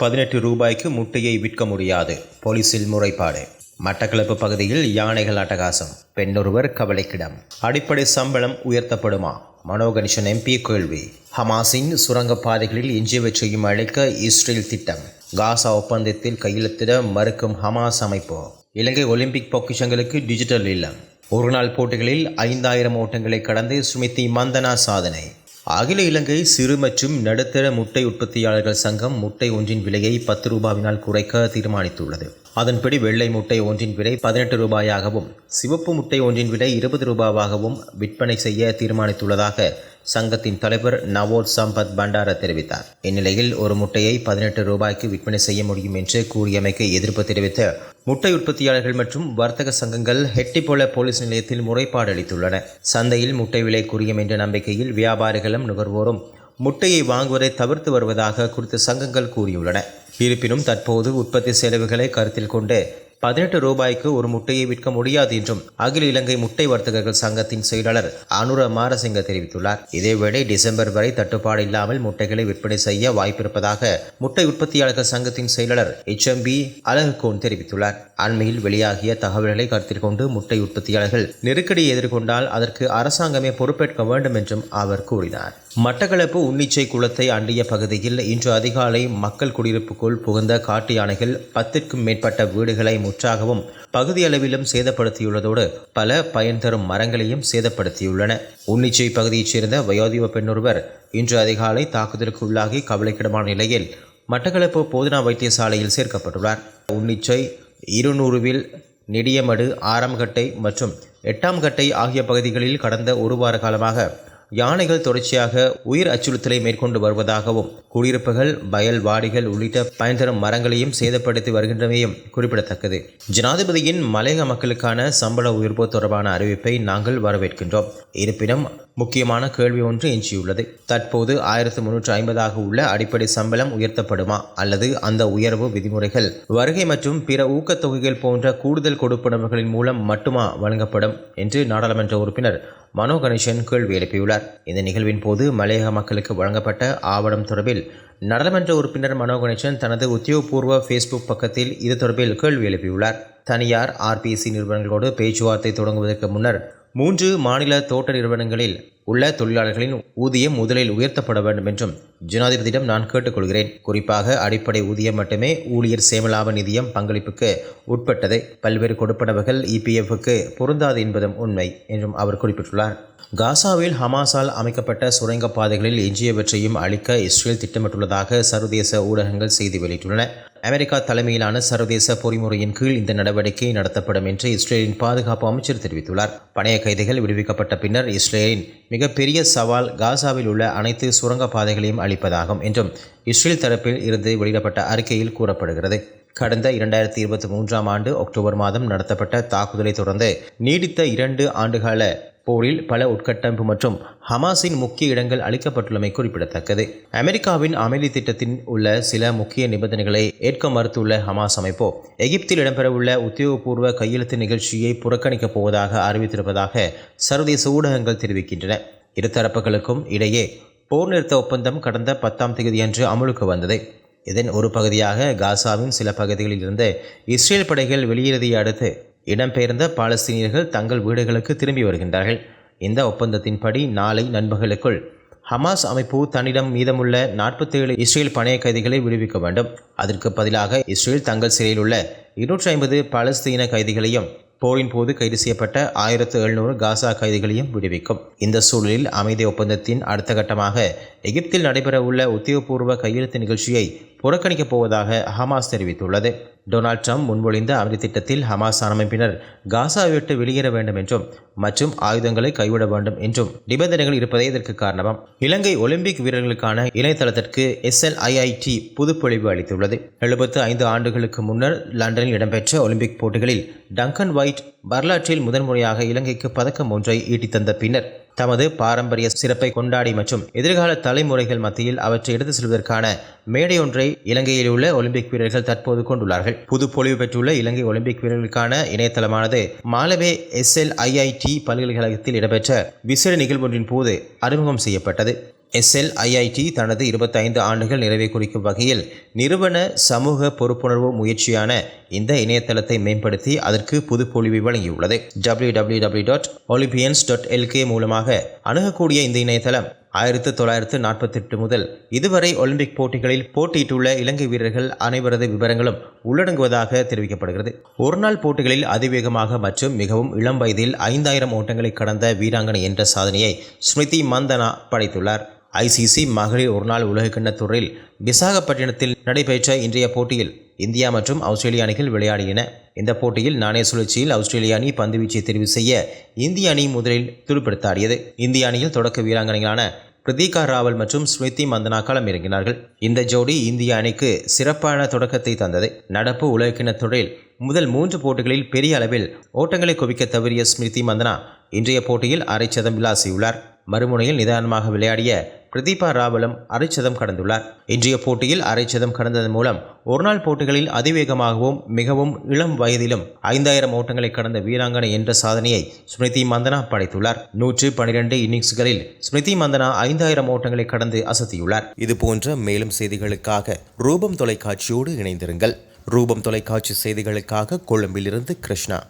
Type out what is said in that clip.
பதினெட்டு ரூபாய்க்கு முட்டையை விற்க முடியாது. போலீசில் முறைப்பாடு. மட்டக்களப்பு பகுதியில் யானைகள் அட்டகாசம். பெண்ணொருவர் கவலைக்கிடம். அடிப்படை சம்பளம் உயர்த்தப்படுமா? மனோகணிஷன் எம்பி கேள்வி. ஹமாஸின் சுரங்கப்பாதைகளில் எஞ்சியவற்றையும் அழைக்க இஸ்ரேல் திட்டம். காசா ஒப்பந்தத்தில் கையெழுத்திட மறுக்கும் ஹமாஸ் அமைப்பு. இலங்கை ஒலிம்பிக் பொக்கிஷங்களுக்கு டிஜிட்டல் இல்லம். ஒருநாள் போட்டிகளில் ஐந்தாயிரம் ஓட்டங்களை கடந்து சுமித்தி மந்தனா சாதனை. அகில இலங்கை சிறு மற்றும் நடுத்தர முட்டை உற்பத்தியாளர்கள் சங்கம் முட்டை ஒன்றின் விலையை பத்து ரூபாவினால் குறைக்க தீர்மானித்துள்ளது. அதன்படி வெள்ளை முட்டை ஒன்றின் விலை பதினெட்டு ரூபாயாகவும் சிவப்பு முட்டை ஒன்றின் விலை இருபது ரூபாவாகவும் விற்பனை செய்ய தீர்மானித்துள்ளதாக சங்கத்தின் தலைவர் நவோத் சம்பத் பண்டார தெரிவித்தார். இந்நிலையில் ஒரு முட்டையை பதினெட்டு ரூபாய்க்கு விற்பனை செய்ய முடியும் என்று கூறியமைக்கு எதிர்ப்பு தெரிவித்த முட்டை உற்பத்தியாளர்கள் மற்றும் வர்த்தக சங்கங்கள் ஹெட்டிபோல போலீஸ் நிலையத்தில் முறைப்பாடு அளித்துள்ளன. சந்தையில் முட்டை விலை குறையும் என்ற நம்பிக்கையில் வியாபாரிகளும் நுகர்வோரும் முட்டையை வாங்குவதை தவிர்த்து வருவதாக குறித்த சங்கங்கள் கூறியுள்ளன. இருப்பினும் தற்போது உற்பத்தி செலவுகளை கருத்தில் கொண்டு பதினெட்டு ரூபாய்க்கு ஒரு முட்டையை விற்க முடியாது என்றும் அகில இலங்கை முட்டை வர்த்தகர்கள் சங்கத்தின் செயலாளர் அனுர மாரசிங்க தெரிவித்துள்ளார். இதேவேளை டிசம்பர் வரை தட்டுப்பாடு இல்லாமல் முட்டைகளை விற்பனை செய்ய வாய்ப்பிருப்பதாக முட்டை உற்பத்தியாளர்கள் சங்கத்தின் செயலாளர் எச்எம்பி அழகுகோன் தெரிவித்துள்ளார். அண்மையில் வெளியாகிய தகவல்களை கருத்தில் கொண்டு முட்டை உற்பத்தியாளர்கள் நெருக்கடியை எதிர்கொண்டால் அதற்கு அரசாங்கமே பொறுப்பேற்க வேண்டும் என்றும் அவர் கூறினார். மட்டக்களப்பு உன்னிச்சை குளத்தை அண்டிய பகுதியில் இன்று அதிகாலை மக்கள் குடியிருப்புக்குள் புகுந்த காட்டு யானைகள் பத்திற்கும் மேற்பட்ட வீடுகளை முற்றாகவும் பகுதியளவிலும் சேதப்படுத்தியுள்ளதோடு பல பயன் தரும் மரங்களையும் சேதப்படுத்தியுள்ளன. உன்னிச்சை பகுதியைச் சேர்ந்த வயோதிப பெண்ணொருவர் இன்று அதிகாலை தாக்குதலுக்கு உள்ளாகி கவலைக்கிடமான நிலையில் மட்டக்களப்பு போதனா வைத்தியசாலையில் சேர்க்கப்பட்டுள்ளார். உன்னிச்சை இருநூறுவில் நெடியமடு ஆறாம் கட்டை மற்றும் எட்டாம் கட்டை ஆகிய பகுதிகளில் கடந்த ஒரு வார காலமாக யானைகள் தொடர்ச்சியாக உயிர் அச்சுறுத்தலை மேற்கொண்டு வருவதாகவும் குடியிருப்புகள் வயல் வாடிகள் உள்ளிட்ட பயன்தரும் மரங்களையும் சேதப்படுத்தி வருகின்றமையும் குறிப்பிடத்தக்கது. ஜனாதிபதியின் மலையக மக்களுக்கான சம்பள உயர்வு தொடர்பான அறிவிப்பை நாங்கள் வரவேற்கின்றோம். இருப்பினும் முக்கியமான கேள்வி ஒன்று எஞ்சியுள்ளது. தற்போது ஆயிரத்து முன்னூற்று ஐம்பதாக உள்ள அடிப்படை சம்பளம் உயர்த்தப்படுமா? அல்லது அந்த உயர்வு விதிமுறைகள் வருகை மற்றும் பிற ஊக்கத்தொகைகள் போன்ற கூடுதல் கொடுப்பனவுகளின் மூலம் மட்டுமா வழங்கப்படும்? என்று நாடாளுமன்ற உறுப்பினர் மனோ கணேசன் கேள்வி எழுப்பியுள்ளார். இந்த நிகழ்வின் போது மலையக மக்களுக்கு வழங்கப்பட்ட ஆவணம் தொடர்பில் நாடாளுமன்ற உறுப்பினர் மனோ கணேசன் தனது உத்தியோகபூர்வ ஃபேஸ்புக் பக்கத்தில் இது தொடர்பில் கேள்வி எழுப்பியுள்ளார். தனியார் ஆர்பிசி நிறுவனங்களோடு பேச்சுவார்த்தை தொடங்குவதற்கு முன்னர் மூன்று மாநில தோட்ட நிறுவனங்களில் உள்ள தொழிலாளர்களின் ஊதியம் முதலில் உயர்த்தப்பட வேண்டும் என்றும் ஜனாதிபதியிடம் நான் கேட்டுக்கொள்கிறேன். குறிப்பாக அடிப்படை ஊதியம் மட்டுமே ஊழியர் சேமலாப நிதியம் பங்களிப்புக்கு உட்பட்டது பல்வேறு கொடுப்பனவுகள் இபிஎஃப்க்கு பொருந்தாது என்பதும் உண்மை என்றும் அவர் குறிப்பிட்டுள்ளார். காசாவில் ஹமாஸால் அமைக்கப்பட்ட சுரங்கப் பாதைகளில் எஞ்சியவற்றையும் அழிக்க இஸ்ரேல் திட்டமிட்டுள்ளதாக சர்வதேச ஊடகங்கள் செய்தி வெளியிட்டுள்ளன. அமெரிக்கா தலைமையிலான சர்வதேச பொறிமுறையின் கீழ் இந்த நடவடிக்கை நடத்தப்படும் என்று இஸ்ரேலின் பாதுகாப்பு அமைச்சர் தெரிவித்துள்ளார். பணைய கைதிகள் விடுவிக்கப்பட்ட பின்னர் இஸ்ரேலின் மிகப்பெரிய சவால் காசாவில் உள்ள அனைத்து சுரங்கப் பாதைகளையும் அளிப்பதாகும் என்றும் இஸ்ரேல் தரப்பில் இருந்து வெளியிடப்பட்ட அறிக்கையில் கூறப்படுகிறது. கடந்த இரண்டாயிரத்தி இருபத்தி மூன்றாம் ஆண்டு அக்டோபர் மாதம் நடத்தப்பட்ட தாக்குதலை தொடர்ந்து நீடித்த இரண்டு ஆண்டுகால போரில் பல உட்கட்டமைப்பு மற்றும் ஹமாஸின் முக்கிய இடங்கள் அளிக்கப்பட்டுள்ளமை குறிப்பிடத்தக்கது. அமெரிக்காவின் அமைதி திட்டத்தின் உள்ள சில முக்கிய நிபந்தனைகளை ஏற்க மறுத்துள்ள ஹமாஸ் அமைப்போ எகிப்தில் இடம்பெறவுள்ள உத்தியோகபூர்வ கையெழுத்து நிகழ்ச்சியை புறக்கணிக்கப் போவதாக அறிவித்திருப்பதாக சர்வதேச ஊடகங்கள் தெரிவிக்கின்றன. இருதரப்புகளுக்கும் இடையே போர் நிறுத்த ஒப்பந்தம் கடந்த பத்தாம் தேதியன்று அமலுக்கு வந்தது. இதன் ஒரு பகுதியாக காசாவின் சில பகுதிகளில் இருந்து இஸ்ரேல் படைகள் வெளியேறியதை அடுத்து இடம்பெயர்ந்த பாலஸ்தீனியர்கள் தங்கள் வீடுகளுக்கு திரும்பி வருகின்றார்கள். இந்த ஒப்பந்தத்தின்படி நாளை நண்பகலுக்குள் ஹமாஸ் அமைப்பு தன்னிடம் மீதமுள்ள நாற்பத்தேழு இஸ்ரேல் பணைய கைதிகளை விடுவிக்க வேண்டும். அதற்கு பதிலாக இஸ்ரேல் தங்கள் சிறையில் உள்ள இருநூற்றி ஐம்பது பாலஸ்தீன கைதிகளையும் போரின் போது கைது செய்யப்பட்ட ஆயிரத்து எழுநூறு காசா கைதிகளையும் விடுவிக்கும். இந்த சூழலில் அமைதி ஒப்பந்தத்தின் அடுத்த கட்டமாக எகிப்தில் நடைபெறவுள்ள உத்தியோகபூர்வ கையெழுத்து நிகழ்ச்சியை புறக்கணிக்கப் போவதாக ஹமாஸ் தெரிவித்துள்ளது. டொனால்ட் ட்ரம்ப் முன்மொழிந்த அமைதி திட்டத்தில் ஹமாஸ் அமைப்பினர் காசாவை விட்டு வெளியேற வேண்டும் என்றும் மற்றும் ஆயுதங்களை கைவிட வேண்டும் என்றும் நிபந்தனைகள் இருப்பதே இதற்கு காரணமாம் இலங்கை ஒலிம்பிக் வீரர்களுக்கான இணையதளத்திற்கு எஸ்எல்ஐஐடி புதுப்பொழிவு அளித்துள்ளது. எழுபத்து ஐந்து ஆண்டுகளுக்கு முன்னர் லண்டனில் இடம்பெற்ற ஒலிம்பிக் போட்டிகளில் டங்கன் ஒயிட் வரலாற்றில் முதன்முறையாக இலங்கைக்கு பதக்கம் ஒன்றை ஈட்டித்தந்த பின்னர் தமது பாரம்பரிய சிறப்பை கொண்டாடி மற்றும் எதிர்கால தலைமுறைகள் மத்தியில் அவற்றை எடுத்து செல்வதற்கான மேடையொன்றை இலங்கையில் உள்ள ஒலிம்பிக் வீரர்கள் தற்போது கொண்டுள்ளார்கள். புது பொலிவு பெற்றுள்ள இலங்கை ஒலிம்பிக் வீரர்களுக்கான இணையதளமானது மாலவே எஸ்எல்ஐஐடி பல்கலைக்கழகத்தில் இடம்பெற்ற விசேட நிகழ்வொன்றின் போது அறிமுகம் செய்யப்பட்டது. எஸ்எல்ஐஐடி தனது இருபத்தைந்து ஆண்டுகள் நிறைவை குறிக்கும் வகையில் நிறுவன சமூக பொறுப்புணர்வு முயற்சியான இந்த இணையதளத்தை மேம்படுத்தி அதற்கு புதுப்பொழிவை வழங்கியுள்ளது. W W W dot olympians dot LK மூலமாக அணுகக்கூடிய இந்த இணையதளம் ஆயிரத்து தொள்ளாயிரத்து நாற்பத்தெட்டு முதல் இதுவரை ஒலிம்பிக் போட்டிகளில் போட்டியிட்டுள்ள இலங்கை வீரர்கள் அனைவரது விவரங்களும் உள்ளடங்குவதாக தெரிவிக்கப்படுகிறது. ஒருநாள் போட்டிகளில் அதிவேகமாக மற்றும் மிகவும் இளம் வயதில் ஐந்தாயிரம் ஓட்டங்களை கடந்த வீராங்கனை என்ற சாதனையை ஸ்மிருதி மந்தனா படைத்துள்ளார். ஐசிசி மகளிர் ஒருநாள் உலகக்கிண்ண தொடரில் விசாகப்பட்டினத்தில் நடைபெற்ற இன்றைய போட்டியில் இந்தியா மற்றும் ஆஸ்திரேலிய அணிகள் விளையாடின. இந்த போட்டியில் நாணய சுழற்சியில் ஆஸ்திரேலிய அணி பந்துவீச்சை தெரிவு செய்ய இந்திய அணி முதலில் துடுப்படுத்தாடியது. இந்திய அணியில் தொடக்க வீராங்கனைகளான பிரதீகா ராவல் மற்றும் ஸ்மிருதி மந்தனா களம் இறங்கினார்கள். இந்த ஜோடி இந்திய அணிக்கு சிறப்பான தொடக்கத்தை தந்தது. நடப்பு உலகக்கிண தொடரில் முதல் மூன்று போட்டிகளில் பெரிய அளவில் ஓட்டங்களை குவிக்க தவறிய ஸ்மிருதி மந்தனா இன்றைய போட்டியில் அரைச்சதம் விளாசியுள்ளார் மறுமுனையில் நிதானமாக விளையாடிய பிரதீபா ராவலும் அரைச்சதம் கடந்துள்ளார். இன்றைய போட்டியில் அரைச்சதம் கடந்ததன் மூலம் ஒருநாள் போட்டிகளில் அதிவேகமாகவும் மிகவும் இளம் வயதிலும் ஐந்தாயிரம் ஓட்டங்களை கடந்த வீராங்கனை என்ற சாதனையை ஸ்மிருதி மந்தனா படைத்துள்ளார். நூற்று பனிரெண்டு இன்னிங்ஸ்களில் ஸ்மிருதி மந்தனா ஐந்தாயிரம் ஓட்டங்களை கடந்து அசத்தியுள்ளார். இதுபோன்ற மேலும் செய்திகளுக்காக ரூபம் தொலைக்காட்சியோடு இணைந்திருங்கள். ரூபம் தொலைக்காட்சி செய்திகளுக்காக கொழும்பிலிருந்து கிருஷ்ணா.